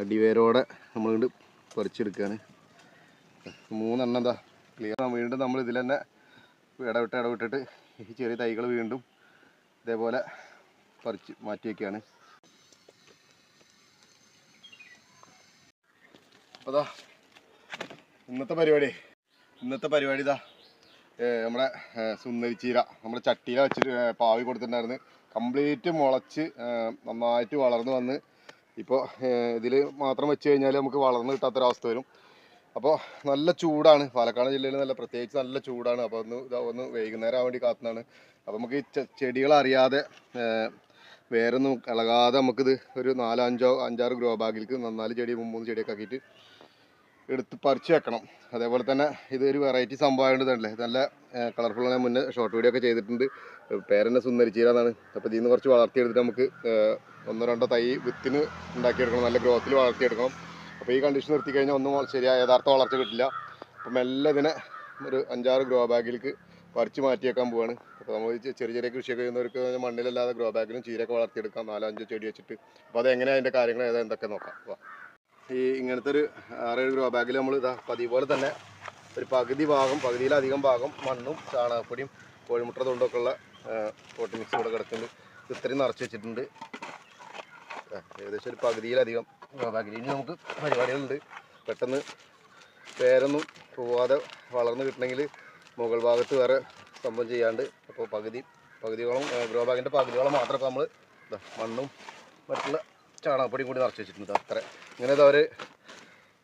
അടിവേരോടെ നമ്മളിങ്ങോട്ട് പറിച്ചെടുക്കുകയാണ് മൂന്നെണ്ണം എന്താ ക്ലിയർ വീണ്ടും നമ്മൾ ഇതിൽ തന്നെ ഇടവിട്ട് ഇടവിട്ടിട്ട് ഈ ചെറിയ തൈകൾ വീണ്ടും ഇതേപോലെ പറിച്ച് മാറ്റി വയ്ക്കുകയാണ് ദാ ഇന്നത്തെ പരിപാടി. ഇന്നത്തെ പരിപാടി ഇതാ നമ്മുടെ സുന്ദരി ചീര. നമ്മുടെ ചട്ടിയില വെച്ചിട്ട് പാവി കൊടുത്തിട്ടുണ്ടായിരുന്നു കംപ്ലീറ്റ് മുളച്ച് നന്നായിട്ട് വളർന്നു വന്ന് ഇപ്പോൾ ഇതിൽ മാത്രം വെച്ച് കഴിഞ്ഞാൽ നമുക്ക് വളർന്നു കിട്ടാത്തൊരവസ്ഥ വരും. അപ്പോൾ നല്ല ചൂടാണ്. പാലക്കാട് ജില്ലയിൽ നല്ല പ്രത്യേകിച്ച് നല്ല ചൂടാണ്. അപ്പോൾ ഒന്ന് ഒന്ന് വൈകുന്നേരം ആവാൻ വേണ്ടി കാത്തുന്നതാണ്. അപ്പോൾ നമുക്ക് ഈ ചെടികൾ അറിയാതെ വേറൊന്നും ഇളകാതെ നമുക്കിത് ഒരു നാലോ അഞ്ചോ അഞ്ചാറ് ഗ്രോ ബാഗിലേക്ക് നന്നാൽ ചെടി മൂന്ന് ചെടിയൊക്കെ ആക്കിയിട്ട് എടുത്ത് പറിച്ച് വെക്കണം. അതേപോലെ തന്നെ ഇതൊരു വെറൈറ്റി സംഭവമായത് തന്നെ നല്ല കളർഫുൾ ഞാൻ മുന്നേ ഷോർട്ട് വീഡിയോ ഒക്കെ ചെയ്തിട്ടുണ്ട്. പേരെന്നെ സുന്ദരിച്ചീരാന്നാണ് അപ്പോൾ ഇതിൽ നിന്ന് കുറച്ച് വളർത്തിയെടുത്തിട്ട് നമുക്ക് ഒന്നോ രണ്ടോ തൈ വിത്തിന് ഉണ്ടാക്കിയെടുക്കണം. നല്ല ഗ്രോത്തിൽ വളർത്തിയെടുക്കണം. അപ്പോൾ ഈ കണ്ടീഷൻ നിർത്തി കഴിഞ്ഞാൽ ഒന്നും ശരിയായ യഥാർത്ഥ വളർച്ച കിട്ടില്ല. അപ്പം മെല്ലെ ഇതിനെ ഒരു അഞ്ചാറ് ഗ്രോ ബാഗിലേക്ക് പറിച്ച് മാറ്റിയേക്കാൻ പോവാണ്. അപ്പോൾ നമ്മൾ ചെറിയ ചെറിയ കൃഷിയൊക്കെ ചെയ്യുന്നവർക്ക് മണ്ണിലല്ലാതെ ഗ്രോ ബാഗിലും ചീരയൊക്കെ വളർത്തിയെടുക്കാം. നാലോ അഞ്ചോ ചെടി വെച്ചിട്ട്. അപ്പോൾ അതെങ്ങനെയാണ് അതിന്റെ കാര്യങ്ങൾ ഏതാ? എന്തൊക്കെ നോക്കാം. ഈ ഇങ്ങനത്തെ ഒരു ആറേഴ് ഗ്രോ ബാഗിൽ നമ്മൾ ഇതാ പതിപോലെ പോലെ തന്നെ ഒരു പകുതി ഭാഗം പകുതിയിലധികം ഭാഗം മണ്ണും ചാണകപ്പൊടിയും കോഴിമുട്ട തൊണ്ടൊക്കെ ഉള്ള പോട്ടി മിക്സ് ഇവിടെ കിടക്കുന്നുണ്ട്. ഇത്രയും നിറച്ച് വെച്ചിട്ടുണ്ട്. ഏകദേശം ഒരു പകുതിയിലധികം ഗ്രോ ബാഗിൽ ഇനി നമുക്ക് പരിപാടികളുണ്ട്. പെട്ടെന്ന് പേരൊന്നും പോവാതെ വളർന്നു കിട്ടണമെങ്കിൽ മുകൾ ഭാഗത്ത് വേറെ സംഭവം ചെയ്യാണ്ട് അപ്പോൾ പകുതി പകുതിയോളം ഗ്രോ ബാഗിന്റെ പകുതിയോളം മാത്രമൊക്കെ നമ്മൾ മണ്ണും മറ്റുള്ള ചാണകപ്പൊടിയും കൂടി നിറച്ച് വെച്ചിട്ടുണ്ട്. അത്ര. ഇങ്ങനെ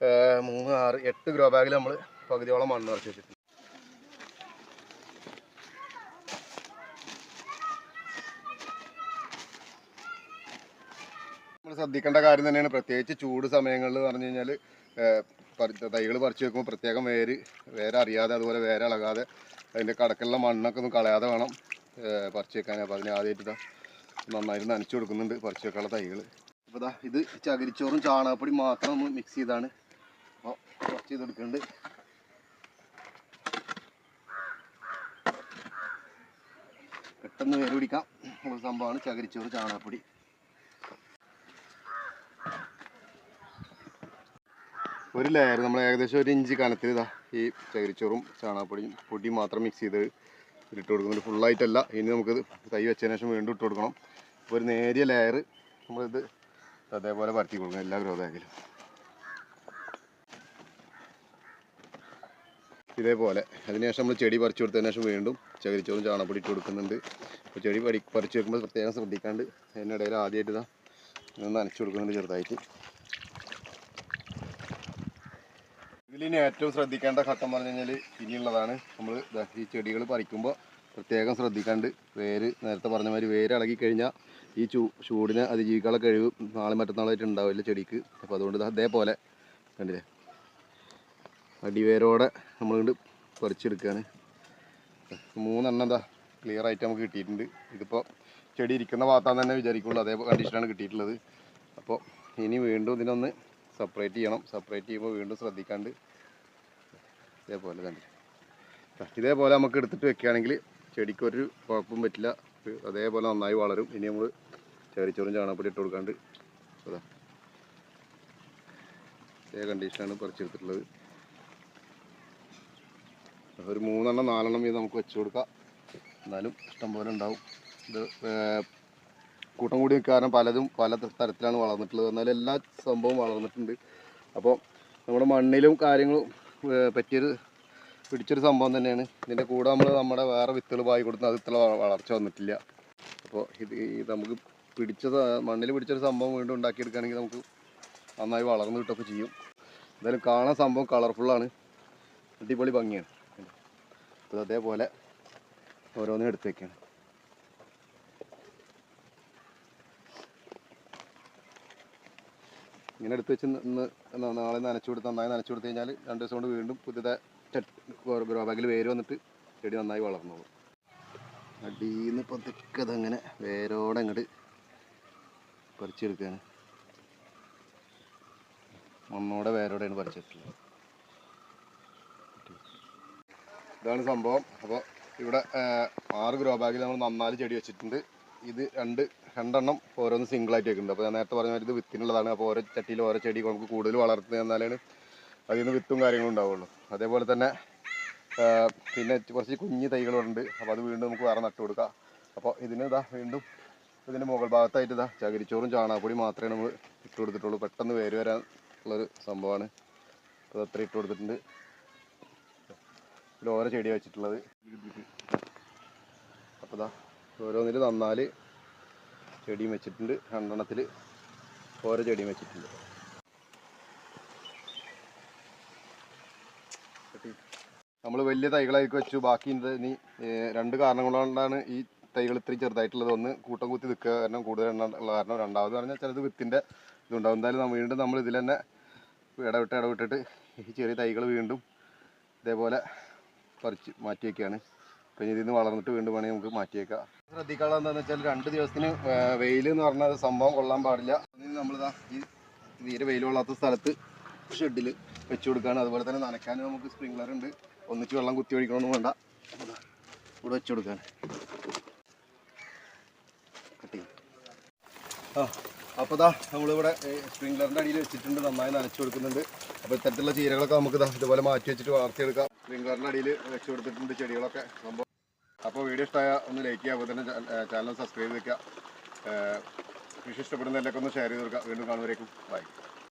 ഏർ, മൂന്ന് ആറ് എട്ട് ഗ്രോ ബാഗിൽ നമ്മൾ പകുതിയോളം മണ്ണ് നിറച്ച് വെച്ചിട്ടുണ്ട്. നമ്മൾ ശ്രദ്ധിക്കേണ്ട കാര്യം തന്നെയാണ്. പ്രത്യേകിച്ച് ചൂട് സമയങ്ങളിൽ പറഞ്ഞു കഴിഞ്ഞാൽ തൈകൾ പറിച്ചു വെക്കുമ്പോൾ പ്രത്യേകം വേര് വേര് അറിയാതെ അതുപോലെ വേര് ഇളകാതെ അതിന്റെ കടക്കുള്ള മണ്ണൊക്കെ ഒന്ന് കളയാതെ വേണം പറിച്ചു വെക്കാൻ. അപ്പോൾ അതിന് ആദ്യമായിട്ട് നന്നായിട്ട് നനച്ചു കൊടുക്കുന്നുണ്ട് പറിച്ചു വെക്കാനുള്ള തൈകൾ അപ്പോൾ ഇതാ ഇത് ചകിരിച്ചോറും ചാണകപ്പൊടി മാത്രം ഒന്ന് മിക്സ് ചെയ്താണ്. അപ്പോൾ കുറച്ച് ചെയ്തെടുക്കുന്നുണ്ട് പെട്ടെന്ന് വേര് പിടിക്കാം. ഉള്ള സംഭവമാണ് ചകിരിച്ചോറ് ചാണകപ്പൊടി. ഒരു ലെയർ നമ്മൾ ഏകദേശം ഒരു ഇഞ്ച് കനത്തിൽ ഇതാ ഈ ചകിരിച്ചോറും ചാണകപ്പൊടിയും പൊടി മാത്രം മിക്സ് ചെയ്ത് ഇട്ട് കൊടുക്കുന്നുണ്ട് ഫുള്ളായിട്ടല്ല ഇനി നമുക്കിത് തൈ വെച്ചതിന് ശേഷം വീണ്ടും ഇട്ട് കൊടുക്കണം. ഒരു നേരിയ ലെയർ നമ്മളിത് അതേപോലെ പരത്തി കൊടുക്കുക എല്ലാ ഗ്രോ ബാഗിലും ഇതേപോലെ അതിനുശേഷം നമ്മൾ ചെടി പറിച്ചു കൊടുത്തതിന് ശേഷം വീണ്ടും ചകിരിച്ചോറും ചാണകപ്പൊടി ഇട്ട് കൊടുക്കുന്നുണ്ട്. അപ്പോൾ ചെടി പടി പറിച്ചു വെക്കുമ്പോൾ പ്രത്യേകം ശ്രദ്ധിക്കാണ്ട് അതിനിടയിൽ ആദ്യമായിട്ട് ഇതാ നനച്ച് കൊടുക്കുന്നുണ്ട് ചെറുതായിട്ട്. ഇതിലിനി ഏറ്റവും ശ്രദ്ധിക്കേണ്ട ഘട്ടം പറഞ്ഞു കഴിഞ്ഞാൽ ഇനിയുള്ളതാണ്. നമ്മൾ ഈ ചെടികൾ പറിക്കുമ്പോൾ പ്രത്യേകം ശ്രദ്ധിക്കാണ്ട് വേര് നേരത്തെ പറഞ്ഞ മാതിരി വേര് ഇളകി കഴിഞ്ഞാൽ ഈ ചൂ ചൂടിനെ അതിജീവിക്കാനുള്ള കഴിവ് നാളെ മറ്റന്നാളായിട്ട് ഉണ്ടാവില്ല ചെടിക്ക്. അപ്പോൾ അതുകൊണ്ട് അതേപോലെ കണ്ടില്ലേ? അടിവേരോടെ നമ്മളിങ്ങോട്ട് പറിച്ചെടുക്കുകയാണ് മൂന്നെണ്ണം എന്താ ക്ലിയർ ആയിട്ട് നമുക്ക് കിട്ടിയിട്ടുണ്ട്. ഇതിപ്പോൾ ചെടി ഇരിക്കുന്ന ഭാഗത്താന്ന് തന്നെ വിചാരിക്കുള്ളൂ. അതേ കണ്ടീഷനാണ് കിട്ടിയിട്ടുള്ളത്. അപ്പോൾ ഇനി വീണ്ടും ഇതിനൊന്ന് സെപ്പറേറ്റ് ചെയ്യണം. സെപ്പറേറ്റ് ചെയ്യുമ്പോൾ വീണ്ടും ശ്രദ്ധിക്കാണ്ട് ഇതേപോലെ തന്നെ ഇതേപോലെ നമുക്ക് എടുത്തിട്ട് വെക്കുകയാണെങ്കിൽ ചെടിക്ക് കുഴപ്പം പറ്റില്ല. അതേപോലെ നന്നായി വളരും. ഇനി നമ്മൾ ചകരിച്ചോറും ചാണകപ്പൊടി ഇട്ട് കൊടുക്കാണ്ട് അതാ. ഇതേ കണ്ടീഷനാണ് പറിച്ചെടുത്തിട്ടുള്ളത്. ഒരു മൂന്നെണ്ണം നാലെണ്ണം വീതം നമുക്ക് വെച്ച് കൊടുക്കാം. എന്നാലും ഇഷ്ടം പോലെ ഉണ്ടാവും. ഇത് കൂട്ടം കൂടി കാരണം പലതും പല തരത്തിലാണ് വളർന്നിട്ടുള്ളത്. എന്നാലും എല്ലാ സംഭവവും വളർന്നിട്ടുണ്ട്. അപ്പോൾ നമ്മുടെ മണ്ണിലും കാര്യങ്ങളും പറ്റിയൊരു പിടിച്ചൊരു സംഭവം തന്നെയാണ്. ഇതിന്റെ കൂടെ നമ്മൾ നമ്മുടെ വേറെ വിത്തുകൾ പായി കൊടുത്ത് അത് ഇത്ര വളർച്ച വന്നിട്ടില്ല. അപ്പോൾ ഇത് നമുക്ക് പിടിച്ചത് മണ്ണിൽ പിടിച്ചൊരു സംഭവം വീണ്ടും ഉണ്ടാക്കിയെടുക്കുകയാണെങ്കിൽ നമുക്ക് നന്നായി വളർന്നു കിട്ടുകയൊക്കെ ചെയ്യും. എന്തായാലും കാണാൻ സംഭവം കളർഫുള്ളാണ് അടിപൊളി ഭംഗിയാണ്. അപ്പോൾ അതേപോലെ ഓരോന്നും എടുത്തേക്കാണ്. ഇങ്ങനെ എടുത്ത് വെച്ച് നാളെ നനച്ചു കൊടുത്ത് നന്നായി നനച്ചു കൊടുത്തു കഴിഞ്ഞാൽ രണ്ട് ദിവസം കൊണ്ട് വീണ്ടും പുതിയ ഗ്രോ ബാഗിൽ വേര് വന്നിട്ട് ചെടി നന്നായി വളർന്നോളും. അടിയിൽ നിന്ന് പതുക്കെ അതങ്ങനെ വേരോടെ അങ്ങോട്ട് പറിച്ചെടുക്കുകയാണ് മണ്ണോടെ വേരോടെയാണ് പറിച്ചെടുക്കുന്നത് ഇതാണ് സംഭവം. അപ്പോൾ ഇവിടെ ആറ് ഗ്രോ ബാഗിൽ നമ്മൾ നന്നാൽ ചെടി വെച്ചിട്ടുണ്ട്. ഇത് രണ്ട് രണ്ടെണ്ണം ഓരോന്ന് സിംഗിളായിട്ട് വെക്കുന്നുണ്ട്. അപ്പോൾ ഞാൻ നേരത്തെ പറഞ്ഞ ഇത് വിത്തിനുള്ളതാണ്. അപ്പോൾ ഓരോ ചട്ടിയിൽ ഓരോ ചെടി നമുക്ക് കൂടുതൽ വളർത്തുന്നത് എന്നാലാണ് അതിൽ നിന്ന് വിത്തും കാര്യങ്ങളും ഉണ്ടാവുള്ളൂ. അതേപോലെ തന്നെ പിന്നെ കുറച്ച് കുഞ്ഞ് തൈകളുണ്ട്. അപ്പോൾ അത് വീണ്ടും നമുക്ക് വേറെ നട്ടു കൊടുക്കാം. അപ്പോൾ ഇതിന് ഇതാ വീണ്ടും ഇതിന്റെ മുകൾ ഭാഗത്തായിട്ട് ഇതാ ചകിരിച്ചോറും ചാണകപ്പൊടി മാത്രമേ നമ്മൾ ഇട്ട് കൊടുത്തിട്ടുള്ളൂ. പെട്ടെന്ന് വേര് വരാൻ ഉള്ളൊരു സംഭവമാണ്. അപ്പോൾ അത്ര ഇട്ട് കൊടുത്തിട്ടുണ്ട്. ഇതിൽ ഓരോ ചെടി വെച്ചിട്ടുള്ളത്. അപ്പോൾ ഇതാ ഓരോന്നിൽ നന്നാൽ ചെടിയും വെച്ചിട്ടുണ്ട്. രണ്ടെണ്ണത്തിൽ ഓരോ ചെടിയും വെച്ചിട്ടുണ്ട്. നമ്മൾ വലിയ തൈകളായിരിക്കും വെച്ചു. ബാക്കി ഇനി രണ്ട് കാരണങ്ങൾ കൊണ്ടാണ് ഈ തൈകൾ ഇത്രയും ചെറുതായിട്ടുള്ളത്. ഒന്ന് കൂട്ടം കുത്തി നിൽക്കുക കാരണം കൂടുതൽ ഉള്ള കാരണം. രണ്ടാമത് പറഞ്ഞാൽ ചിലത് വിത്തിന്റെ ഇതുണ്ടാവും. എന്തായാലും വീണ്ടും നമ്മൾ ഇതിൽ തന്നെ ഇടവിട്ട് ഇടവിട്ടിട്ട് ഈ ചെറിയ തൈകൾ വീണ്ടും ഇതേപോലെ പറിച്ച് മാറ്റിയൊക്കെയാണ് പിന്നെ ഇതിൽ നിന്ന് വളർന്നിട്ട് വീണ്ടും വേണമെങ്കിൽ നമുക്ക് മാറ്റിയേക്കാം വെക്കാം ശ്രദ്ധിക്കാനുള്ളത് എന്താണെന്ന് വെച്ചാൽ രണ്ട് ദിവസത്തിന് വെയിൽ എന്ന് പറഞ്ഞാൽ സംഭവം കൊള്ളാൻ പാടില്ല. നമ്മളിതാ ഈ തീരെ വെയിൽ കൊള്ളാത്ത സ്ഥലത്ത് ഷെഡിൽ വെച്ചു കൊടുക്കുകയാണ്. അതുപോലെ തന്നെ നനയ്ക്കാനും നമുക്ക് സ്പ്രിംഗ്ലർ ഉണ്ട്. ഒന്നിച്ച് വെള്ളം കുത്തി ഒഴിക്കണമെന്ന് വേണ്ട. ഇവിടെ വെച്ച് കൊടുക്കാൻ കട്ടി ആ അപ്പോൾ ഇതാ നമ്മളിവിടെ സ്പ്രിംഗ്ലറിന്റെ അടിയിൽ വെച്ചിട്ടുണ്ട്. നന്നായി നനച്ചു കൊടുക്കുന്നുണ്ട്. അപ്പോൾ ഇത്തരത്തിലുള്ള ചീരകളൊക്കെ നമുക്ക് ദാ ഇതുപോലെ മാറ്റി വെച്ചിട്ട് വളർത്തിയെടുക്കാം സ്പ്രിംഗ്ലറിന്റെ അടിയിൽ വെച്ച് കൊടുത്തിട്ടുണ്ട് ചെടികളൊക്കെ. സംഭവം. അപ്പോൾ വീഡിയോ ഇഷ്ടമായ ഒന്ന് ലൈക്ക് ചെയ്യുക. അപ്പോൾ തന്നെ ചാനൽ സബ്സ്ക്രൈബ് ചെയ്ത് വെക്കുക കൃഷി ഇഷ്ടപ്പെടുന്നതിലൊക്കെ ഒന്ന് ഷെയർ ചെയ്ത് കൊടുക്കുക. വീണ്ടും കാണുന്നവരേക്കും. ബൈ